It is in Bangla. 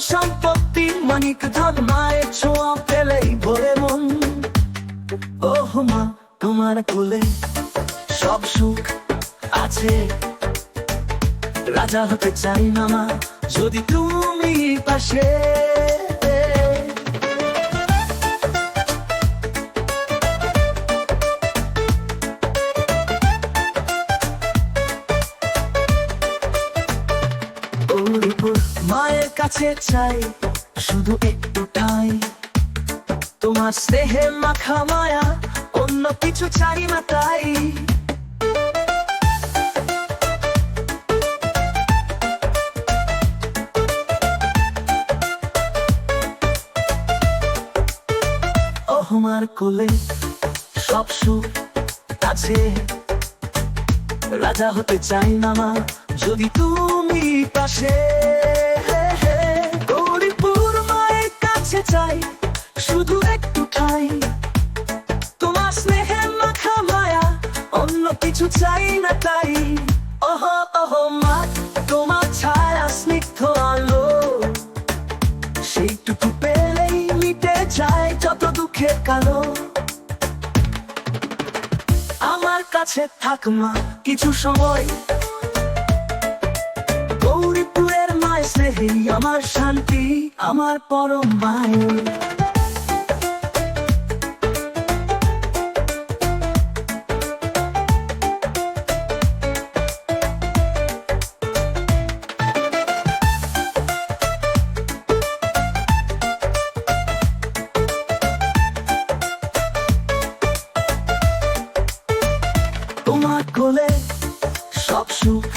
সম্পত্তি, মানিক পেলেই ভরে মন। ওহ মা, তোমার কোলে সব সুখ আছে। রাজা হতে চাই না মা, যদি তুমি পাশে। গৌরীপুর মায়ের কাছে চাই, শুধু একটু ঠাই। তোমার স্নেহে মাখা মায়া, অন্য কিছু চাই না তাই। অহমার কোলে সব সুখ আছে। রাজা হতে চাই না মা যদি তুমি পাশে গৌরীপুর মায়ের কাছে চাই, শুধু একটু ঠাই। তোমার স্নেহে মাখা মায়া, অন্য কিছু চাই না তাই। ওহ ওহ, মা, তোমার ছায়া স্নিগ্ধ আলো। সেইটুকু পেলেই মিটে যায় যত দুঃখের কালো। আমার কাছে থাক মা, কিছু সময় আমার শান্তি আমার পরম মায়। তোমার কোলে সব সুখ